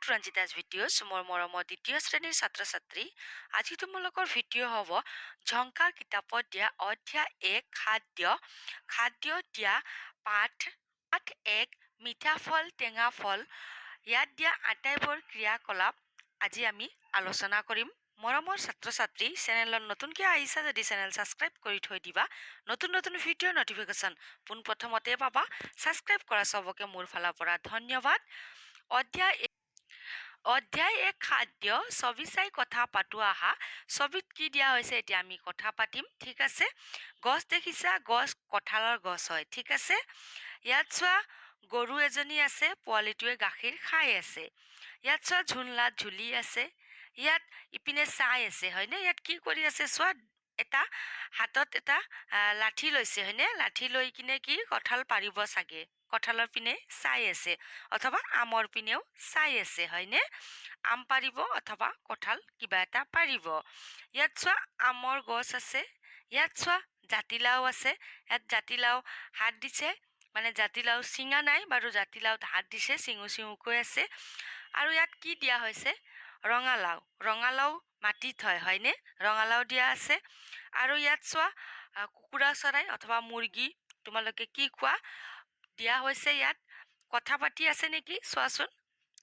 Two ৰঞ্জিতাজ videos মোৰ মৰমৰ দ্বিতীয় শ্ৰেণীৰ ছাত্ৰ ছাত্ৰী আজি তোমালোকৰ ভিডিঅ' হ'ব ঝংকাৰ কিতাপত দিয়া অধ্যায় এক, খাদ্য। খাদ্য দিয়া পাঠ পাঠ এক, মিঠা ফল, টেঙা ফল। ইয়াত দিয়া আটাইবোৰ ক্ৰিয়াকলাপ আজি আমি আলোচনা কৰিম। মৰমৰ ছাত্ৰ ছাত্ৰী চেনেলত নতুনকৈ আহিছা যদি চেনেল ছাবস্ক্ৰাইব কৰি থৈ দিবা, নতুন নতুন ভিডিঅ'ৰ নটিফিকেশ্যন পোনপ্ৰথমতে পাবা, ছাবস্ক্ৰাইব কৰা চবকে মোৰ ফালৰ পৰা ধন্যবাদ। অধ্যায় অধ্যায় এক খাদ্য ছবি চাই কথা পাতো আহা। ছবিত কি দিয়া হৈছে এতিয়া আমি কথা পাতিম ঠিক আছে? গছ দেখিছা গছ কঁঠালৰ গছ হয় ঠিক আছে? ইয়াত চোৱা গৰু এজনী আছে পোৱালিটোৱে গাখীৰ খাই আছে। ইয়াত চোৱা ঝুনলাত ঝুলি আছে। ইয়াত ইপিনে চাই আছে হয়নে? ইয়াত কি কৰি আছে চোৱা এটা হাতত এটা লাঠি লৈছে, হয়নে? লাঠি লৈ কিনে কি কঁঠাল পাৰিব চাগে? কঁঠালৰ পিনে চাই আছে, অথবা আমৰ পিনেও চাই আছে, হয়নে? আম পাৰিব অথবা কঁঠাল কিবা এটা পাৰিব। ইয়াত চোৱা আমৰ গছ আছে, ইয়াত চোৱা জাতিলাও আছে, ইয়াত জাতিলাও হাত দিছে মানে জাতিলাও ছিঙা নাই, বাৰু জাতিলাওত হাত দিছে চিঙু চিঙুকৈ আছে। আৰু ইয়াত কি দিয়া হৈছে? ৰঙালাও ৰঙালাও মাটিত হয় হয়নে? ৰঙালাও দিয়া আছে। আৰু ইয়াত চোৱা কুকুৰা চৰাই অথবা মুৰ্গী তোমালোকে কি কোৱা দিয়া হৈছে ইয়াত। কথা পাতি আছে নেকি? চোৱাচোন।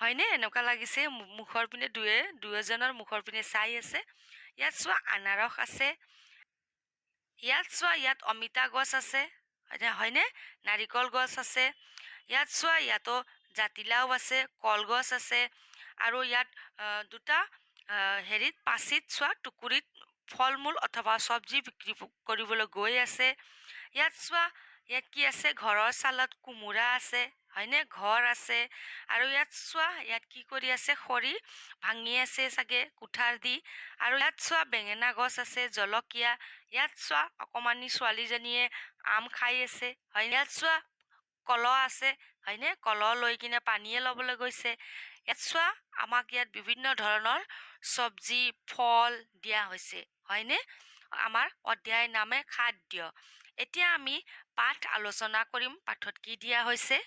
হয়নে? এনেকুৱা লাগিছে। মুখৰ পিনে দুয়ে দুই এজনৰ মুখৰ পিনে চাই আছে। ইয়াত চোৱা আনাৰস আছে। ইয়াত চোৱা ইয়াত অমিতা গছ আছে। হয়নে? নাৰিকল গছ আছে। ইয়াত চোৱা ইয়াতো জাতিলাও আছে কলগছ আছে। আৰু ইয়াত দুটা হেৰিত পাচিত চোৱা টুকুৰিত ফল মূল অথবা চব্জি বিক্ৰী কৰিবলৈ গৈ আছে। ইয়াত চোৱা, ইয়াত কি আছে? ঘৰৰ চালত কোমোৰা আছে, হয়নে? ঘৰ আছে। আৰু ইয়াত চোৱা, ইয়াত কি কৰি আছে? খৰি ভাঙি আছে চাগে, কুঠাৰ দি। আৰু ইয়াত চোৱা, বেঙেনা গছ আছে, জলকীয়া। ইয়াত চোৱা, অকমানি ছোৱালীজনীয়ে আম খাই আছে হয় ইয়াত চোৱা, কলহ আছে হয়নে? কলহ লৈ কিনে পানীয়ে ল'বলৈ গৈছে। ইয়াত চোৱা, আমাক ইয়াত বিভিন্ন ধৰণৰ চব্জি, ফল দিয়া হৈছে, হয়নে? আমাৰ অধ্যায় নামে খাদ্য। এতিয়া আমি পাঠ আলোচনা কৰিম, পাঠত কি দিয়া হৈছে?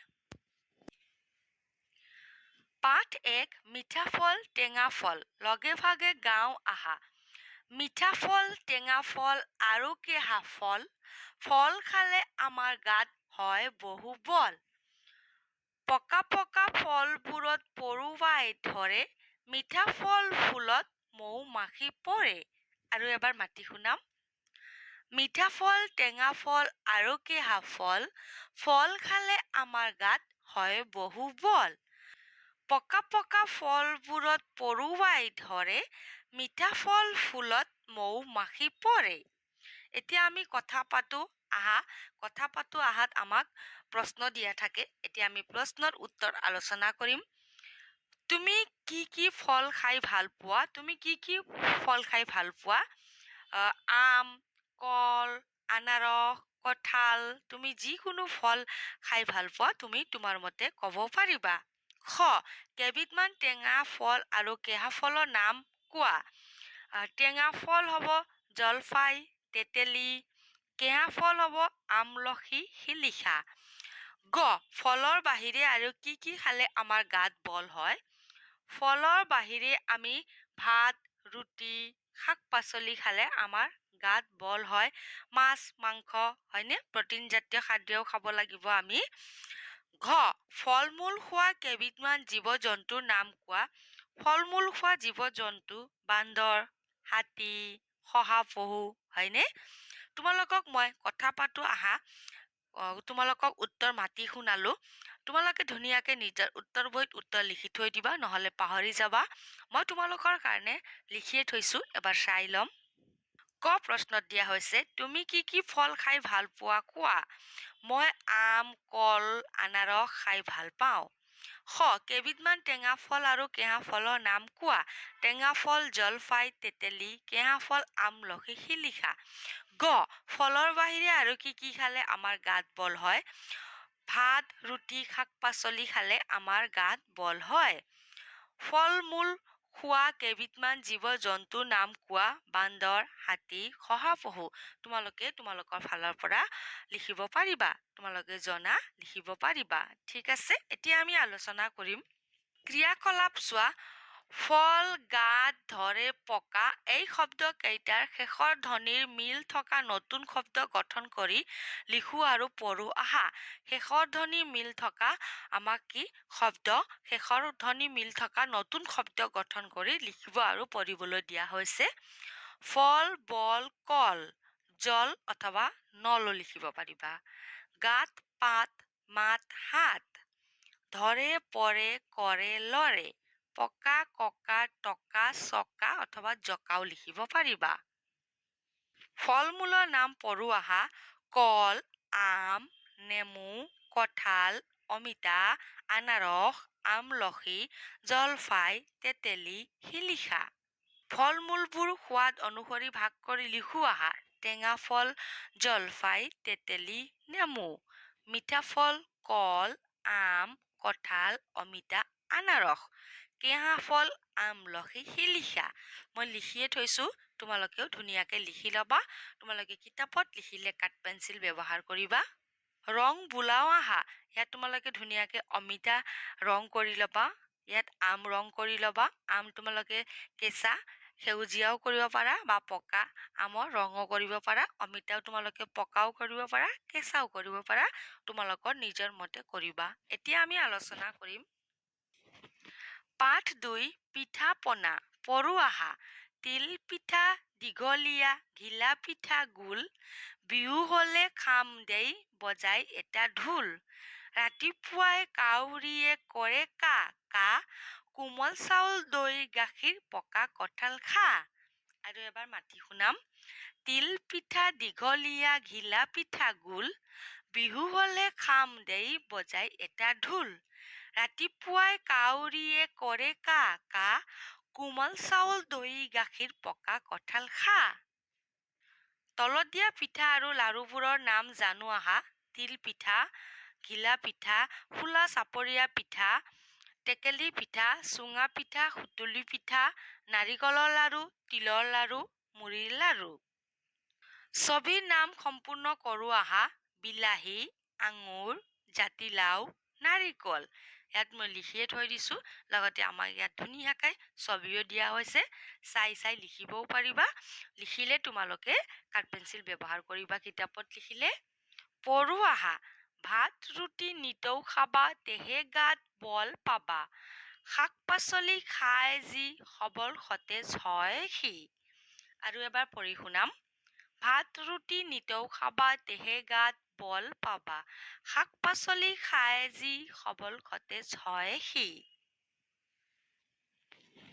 পাঠ এক, মিঠা ফল, টেঙা ফল, লগে ভাগে গাঁও আহা। মিঠা ফল, টেঙা ফল আৰু কেহা ফল? ফল খালে আমাৰ গাত হয় বহু বল। পকা পকা ফলবোৰত পৰুৱাই ধৰে, মিঠা ফল ফুলত মৌ মাখি পৰে। আৰু এবাৰ মাতি শুনাম। মিঠা ফল, টেঙা ফল আৰু কেহা ফল ফল খালে আমাৰ গাত হয় বহু বল। পকা পকা ফলবোৰত পৰুৱাই ধৰে, মিঠা ফল ফুলত মৌ মাখি পৰে। এতিয়া আমি কথা পাতো। আহা, কথা পাতো আহাত আমাক প্ৰশ্ন দিয়া থাকে। এতিয়া আমি প্ৰশ্নৰ উত্তৰ আলোচনা কৰিম। তুমি কি কি ফল খাই ভালো পোৱা? তুমি কি কি ফল খাই ভালো পোৱা? আম, কল, আনাৰস, কঁঠাল, তুমি যিকোনো ফল খাই ভালো পোৱা, তুমি তোমাৰ মতে ক'ব পাৰিবা। খ, কেইবিধমান টেঙা ফল আৰু কেঁহা ফলৰ নাম কোৱা? টেঙা ফল হ'ব জলফাই, তেতেলী কেঁহা ফল হ'ব? আমলখি, শিলিখা। গ, ফলৰ বাহিৰে আৰু কি কি খালে আমাৰ গাত বল হয়? ফলৰ বাহিৰে আমি ভাত, ৰুটি শাক পাচলি খালে আমাৰ গাত বল হয়। মাছ, মাংস, হয়নে? প্ৰটিনজাতীয় খাদ্যও খাব লাগিব আমি। ঘ ফল মূল খোৱা কেইবিধমান জীৱ জন্তুৰ নাম কোৱা? ফল মূল খোৱা জীৱ জন্তু বান্দৰ, হাতী, শহাপহু, হয়নে? তোমালোকক মই কথা পাতো, আহা। তোমালোকক উত্তৰ মাতি শুনালো। তোমালোকে ধুনীয়াকৈ নিজৰ উত্তৰ বহীত উত্তৰ লিখি থৈ দিবা, নহ'লে পাহৰি যাবা। মই তোমালোকৰ কাৰণে লিখিয়ে থৈছো, এবাৰ চাই ল'ম। ক প্ৰশ্নত দিয়া হৈছে, তুমি কি কি ফল খাই ভালো পোৱা? কোৱা। মই আম, কল, আনাৰস খাই ভালো পাওঁ। খ কেইবিধমান টেঙা ফল আৰু কেঁহা ফলৰ নাম কোৱা? টেঙা ফল, জলফাই, তেতেলী, কেঁহা ফল, আমলখি, শিলিখা। গ, ফলৰ বাহিৰে আৰু কি কি খালে আমাৰ গাত বল হয়? ভাত, ৰুটি শাক পাচলি খালে আমাৰ গাত বল হয়। ফল মূল খোৱা কেইবিধমান জীৱ জন্তুৰ নাম কোৱা? বান্দৰ, হাতী, শহাপহু। তোমালোকে তোমালোকৰ ফালৰ পৰা লিখিব পাৰিবা। তোমালোকে জনা লিখিব পাৰিবা। ঠিক আছে, এতিয়া আমি আলোচনা কৰিম। ক্ৰিয়াকলাপ চোৱা ফল, গাত, ধৰে, পকা, এই শব্দকেইটাৰ শেষৰ ধ্বনিৰ মিল থকা নতুন শব্দ গঠন কৰি লিখো আৰু পঢ়ো। আহা, শেষৰ ধ্বনি মিল থকা আমাক কি শব্দ? শেষৰ ধ্বনি মিল থকা নতুন শব্দ গঠন কৰি লিখিব আৰু পঢ়িবলৈ দিয়া হৈছে। ফল, বল, কল, জল অথবা নলো লিখিব পাৰিবা। গাত, পাত, মাত, হাত, ধৰে, পৰে, কৰে, লৰে। পকা, ককা, টকা, চকা অথবা জকাও লিখিব পাৰিবা। ফল মূলৰ নাম পঢ়ো আহা কল, আম, নেমু, কঁঠাল, অমিতা, আনাৰস, আমলখি, জলফাই, তেতেলী, শিলিখা। ফল মূলবোৰ সোৱাদ অনুসৰি ভাগ কৰি লিখো আহা টেঙা ফল, জলফাই, তেতেলী, নেমু। মিঠা ফল, কল, আম, কঁঠাল, অমিতা আনাৰস। কেঁহা ফল আমলখি শিলিখা মই লিখিয়ে থৈছোঁ, তোমালোকেও ধুনীয়াকৈ লিখি ল'বা। তোমালোকে কিতাপত লিখিলে কাঠ পেঞ্চিল ব্যৱহাৰ কৰিবা। ৰং বোলাও আহা। ইয়াত তোমালোকে ধুনীয়াকৈ অমিতা ৰং কৰি ল'বা। ইয়াত আম ৰং কৰি ল'বা। আম তোমালোকে কেঁচা, সেউজীয়াও কৰিব পাৰা বা পকা। আমৰ ৰঙো কৰিব পাৰা। অমিতাও তোমালোকে পকাও কৰিব পাৰা, কেঁচাও কৰিব পাৰা। তোমালোকৰ নিজৰ মতে কৰিবা। এতিয়া আমি আলোচনা কৰিম পাঠ দুই, পিঠা পনা পঢ়ো আহা তিল পিঠা, দীঘলীয়া, ঘিলা পিঠা গোল, বিহু হ'লে খাম দেই, বজাই এটা ঢোল। ৰাতিপুৱাই কাউৰীয়ে কৰে কা কা, কোমল চাউল দৈ, গাখীৰ, পকা কঁঠাল খা। আৰু এবাৰ মাতি শুনাম। তিল পিঠা, দীঘলীয়া, ঘিলা পিঠা গোল, বিহু হ'লে খাম দেই, বজাই এটা ঢোল। ৰাতিপুৱাই কাউৰীয়ে কৰে কা কা, কোমল চাউল দৈ, গাখীৰ, পকা কঁঠাল খা। তলত দিয়া পিঠা আৰু লাড়ুবোৰৰ নাম জানো আহা। তিল পিঠা, ঘিলা পিঠা খোলা চাপৰীয়া পিঠা, টেকেলি পিঠা, চুঙা পিঠা, সুতুলি পিঠা, নাৰিকলৰ লাড়ু তিলৰ লাড়ু মুড়িৰ লাড়ু ছবিৰ নাম সম্পূৰ্ণ কৰোঁ আহা। বিলাহী, আঙুৰ, জাতিলাও, নাৰিকল। ইয়াত মই লিখিয়ে থৈ দিছোঁ, লগতে আমাক ইয়াত ধুনীয়াকৈ ছবিও দিয়া হৈছে, চাই চাই লিখিবও পাৰিবা, লিখিলে তোমালোকে কাঠ পেঞ্চিল ব্যৱহাৰ কৰিবা, কিতাপত লিখিলে। পঢ়ো আহা, ভাত, ৰুটি, নিতৌ খাবা তেহে গাত বল পাবা, শাক পাচলি খাই যি সবল সতেজ হয় সি। আৰু এবাৰ পঢ়ি শুনাম। ভাত, ৰুটি নিতৌ খাবা তেহে গাত বল পাবা। শাক পাচলি খাই যি সবল সতেজ হয় সি।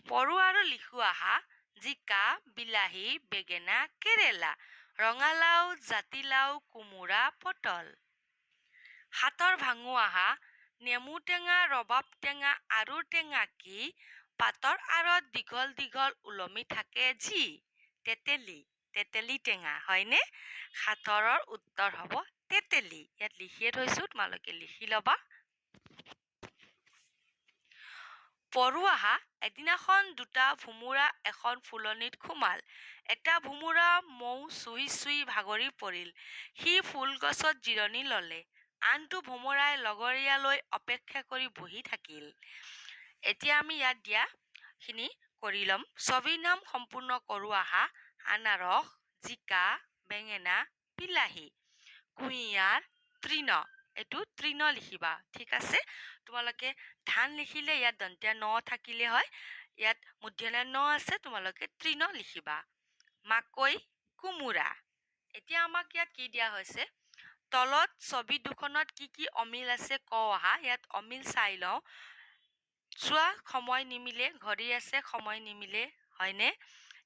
পঢ়ো আৰু লিখো আহা জিকা বিলাহী, বেঙেনা, কেৰেলা, ৰঙালাও, জাতিলাও, কোমোৰা, পটল। হাতৰ ভাঙো আহা, নেমু টেঙা, ৰবাব টেঙা, আৰু টেঙা কি? পাতৰ আঁৰত দীঘল দীঘল ওলমি থাকে যি, তেতেলী। তেতেলী টেঙা হয়নে? সাঁথৰৰ উত্তৰ হ'ব তেতেলী। ইয়াত লিখিয়ে থৈছোঁ, তোমালোকে লিখি ল'বা। পঢ়ো আহা এদিনাখন দুটা ভোমোৰা এখন ফুলনিত সোমাল। এটা ভোমোৰা মৌ চুই চুই ভাগৰি পৰিল। সি ফুল গছত জিৰণি ল'লে। আনটো ভোমোৰাই লগৰীয়ালৈ অপেক্ষা কৰি বহি থাকিল। এতিয়া আমি ইয়াত দিয়াখিনি কৰি ল'ম। ছবিৰ নাম সম্পূৰ্ণ কৰোঁ আহা আনাৰস জিকা বেঙেনা বিলাহী কুঁহিয়াৰ তৃণ এইটো তৃণ লিখিবা, ঠিক আছে? তোমালোকে ধান লিখিলে ইয়াত দন্তীয়া ন থাকিলে হয়, ইয়াত মূৰ্ধন্য ন আছে, তোমালোকে তৃণ লিখিবা। মাকৈ কোমোৰা। এতিয়া আমাক ইয়াত কি দিয়া হৈছে? তলত ছবি দুখনত কি কি অমিল আছে ক অহা ইয়াত অমিল চাই লওঁ। চোৱা, সময় নিমিলে, ঘড়ী আছে, সময় নিমিলে, হয়নে?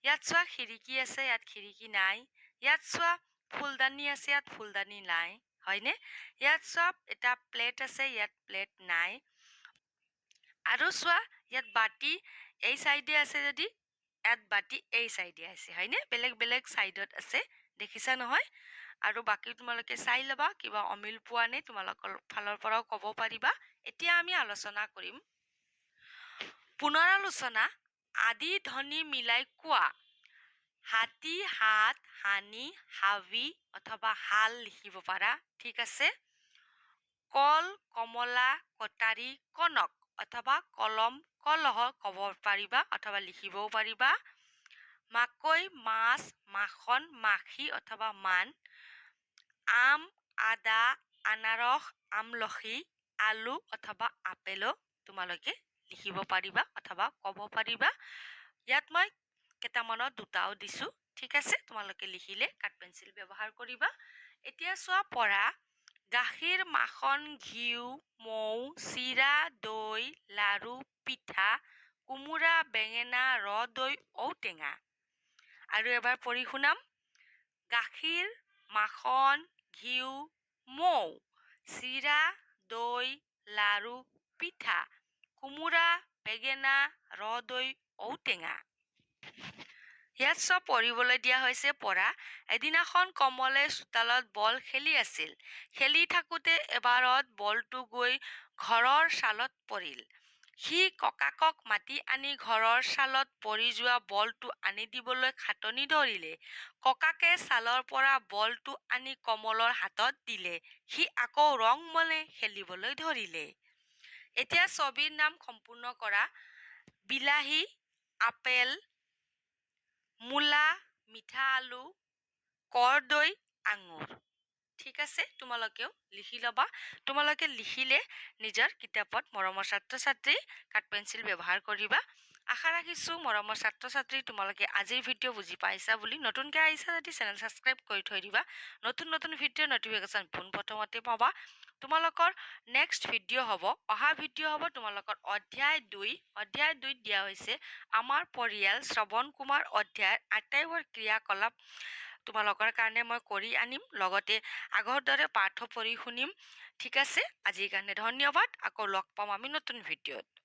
ইয়াত চোৱা খিৰিকী আছে, ইয়াত খিৰিকী নাই। ইয়াত চোৱা ফুলদানি আছে, ইয়াত ফুলদানি নাই, হয়নে? ইয়াত চোৱা এটা প্লেট আছে, ইয়াত প্লেট নাই। আৰু চোৱা ইয়াত বাতি এই চাইডে আছে যদি, ইয়াত বাতি এই চাইডে আছে, হয়নে? বেলেগ বেলেগ চাইডত আছে, দেখিছা নহয়? আৰু বাকী তোমালোকে চাই ল'বা, কিবা অমিল পোৱা নে তোমালোকৰ ফালৰ পৰাও ক'ব পাৰিবা। এতিয়া আমি আলোচনা কৰিম। পুনৰালোচনা আদি ধ্বনি মিলাই কোৱা? হাতী, হাত, হানি, হাবি অথবা হাল লিখিব পাৰা, ঠিক আছে? কল, কমলা, কটাৰী, কনক অথবা কলম, কলহ ক'ব পাৰিবা অথবা লিখিবও পাৰিবা। মাকৈ, মাছ, মাখন, মাখি অথবা মান। আম, আদা, আনাৰস, আমলখি, আলু অথবা আপেলো তোমালোকে লিখিব পাৰিবা অথবা ক'ব পাৰিবা। ইয়াত মই কেইটামানত দুটাও দিছোঁ, ঠিক আছে? তোমালোকে লিখিলে কাঠ পেঞ্চিল ব্যৱহাৰ কৰিবা। এতিয়া চোৱা পঢ়া গাখীৰ, মাখন, ঘিউ, মৌ, চিৰা, দৈ, লাৰু, পিঠা, কোমোৰা, বেঙেনা, ৰদৈ, ঔটেঙা। আৰু এবাৰ পঢ়ি শুনাম। গাখীৰ, মাখন, ঘিউ, মৌ, চিৰা, দৈ, লাৰু, পিঠা। কোমোৰা বেঙেনা ৰদৈ ঔটেঙা ইয়াত চব পঢ়িবলৈ দিয়া হৈছে পঢ়া। এদিনাখন কমলে চোতালত বল খেলি আছিল। খেলি থাকোঁতে এবাৰত বলটো গৈ ঘৰৰ চালত পৰিল। সি ককাকক মাতি আনি ঘৰৰ চালত পৰি যোৱা বলটো আনি দিবলৈ খাটনি ধৰিলে। ককাকে চালৰ পৰা বলটো আনি কমলৰ হাতত দিলে। সি আকৌ ৰংমনে খেলিবলৈ ধৰিলে। এতিয়া ছবিৰ নাম সম্পূৰ্ণ কৰা। বিলাহী, আপেল, মূলা, মিঠা আলু কৰ্দৈ আঙুৰ। ঠিক আছে? তোমালোকেও লিখি ল'বা। তোমালোকে লিখিলে নিজৰ কিতাপত মৰমৰ ছাত্ৰ ছাত্ৰী কাঠ পেঞ্চিল ব্যৱহাৰ কৰিবা। আশা ৰাখিছোঁ, মৰমৰ ছাত্ৰ ছাত্ৰী তোমালোকে আজিৰ ভিডিঅ' বুজি পাইছা বুলি নতুনকৈ আহিছা যদি চেনেল ছাবস্ক্ৰাইব কৰি থৈ দিবা। নতুন নতুন ভিডিঅ' নটিফিকেশ্যন পোনপ্ৰথমতে পাবা। তোমালোকৰ নেক্সট ভিডিঅ' হ'ব। অহা ভিডিঅ' হ'ব তোমালোকৰ অধ্যায় দুই। অধ্যায় দুইত দিয়া হৈছে আমাৰ পৰিয়াল শ্ৰৱণ কুমাৰ অধ্যায়ৰ আটাইবোৰ ক্ৰিয়াকলাপ। তোমালোকৰ কাৰণে মই কৰি আনিম। লগতে আগৰ দৰে পাঠ পঢ়ি শুনিম। ঠিক আছে? আজিৰ কাৰণে ধন্যবাদ। আকৌ লগ পাম আমি নতুন ভিডিঅ'ত।